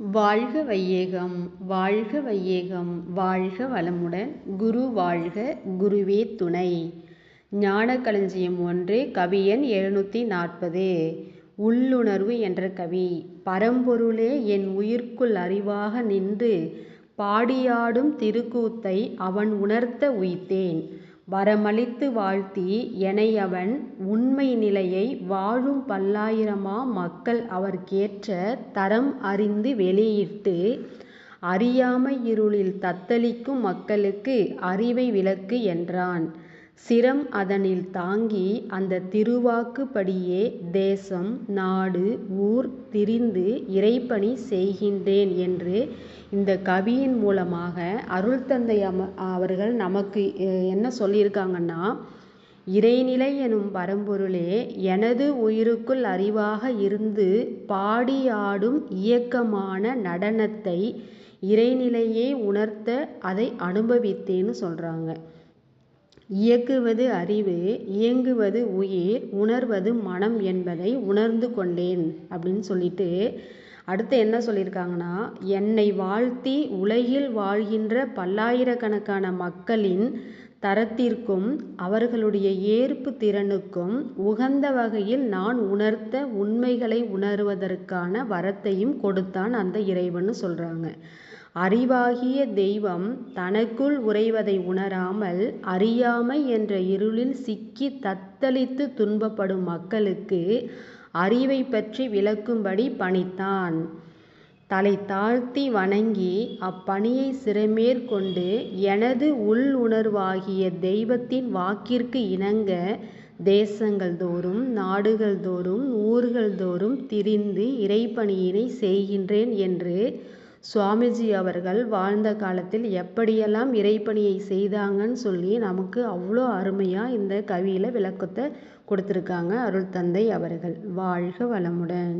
வாழ்க வையேகம் வாழ்க வையேகம் வாழ்க வளமுடன் குரு வாழ்க குருவே துணை. ஞான களஞ்சியம் ஒன்று கவியன் எழுநூற்றி நாற்பது. உள்ளுணர்வு என்ற கவி பரம்பொருளே என் உயிர்க்குள் அறிவாக நின்று பாடியாடும் திருக்கூத்தை அவன் உணர்த்த உய்த்தேன். வரமளித்து வாழ்த்தி எனையவன் உண்மை நிலையை வாழும் பல்லாயிரமா மக்கள் அவர்க்கேற்ற தரம் அறிந்து வெளியிட்டு அறியாமை இருளில் தத்தளிக்கும் மக்களுக்கு அறிவை விளக்கு என்றான். சிரம் அதனில் தாங்கி அந்த திருவாக்குப்படியே தேசம் நாடு ஊர் திரிந்து இறைப்பணி செய்கின்றேன் என்று இந்த கவியின் மூலமாக அருள்தந்தை அம அவர்கள் நமக்கு என்ன சொல்லியிருக்காங்கன்னா இறைநிலை எனும் பரம்பொருளே எனது உயிருக்குள் அறிவாக இருந்து பாடி ஆடும் இயக்கமான நடனத்தை இறைநிலையே உணர்த்த அதை அனுபவித்தேன்னு சொல்கிறாங்க இயக்குவது அறிவு இயங்குவது உயிர் உணர்வது மனம் என்பதை உணர்ந்து கொண்டேன் அப்படின்னு சொல்லிட்டு அடுத்து என்ன சொல்லியிருக்காங்கன்னா என்னை வாழ்த்தி உலகில் வாழ்கின்ற பல்லாயிரக்கணக்கான மக்களின் தரத்திற்கும் அவர்களுடைய ஏற்பு திறனுக்கும் உகந்த வகையில் நான் உணர்த்த உண்மைகளை உணர்வதற்கான வரத்தையும் கொடுத்தான் அந்த இறைவன்னு சொல்கிறாங்க அறிவாகிய தெய்வம் தனக்குள் உறைவதை உணராமல் அறியாமை என்ற இருளில் சிக்கி தத்தளித்து துன்பப்படும் மக்களுக்கு அறிவை பற்றி விளக்கும்படி பணித்தான். தலை தாழ்த்தி வணங்கி அப்பணியை சிறமேற்கொண்டு எனது உள் உணர்வாகிய தெய்வத்தின் வாக்கிற்கு இணங்க தேசங்கள் தோறும் நாடுகள் தோறும் ஊர்கள் தோறும் திரிந்து இறைப்பணியினை செய்கின்றேன் என்று சுவாமிஜி அவர்கள் வாழ்ந்த காலத்தில் எப்படியெல்லாம் இறைப்பணியை செய்தாங்கன்னு சொல்லி நமக்கு அவ்வளோ அருமையாக இந்த கவியில் விளக்கத்தை கொடுத்துருக்காங்க அருள் தந்தை அவர்கள். வாழ்க வளமுடன்.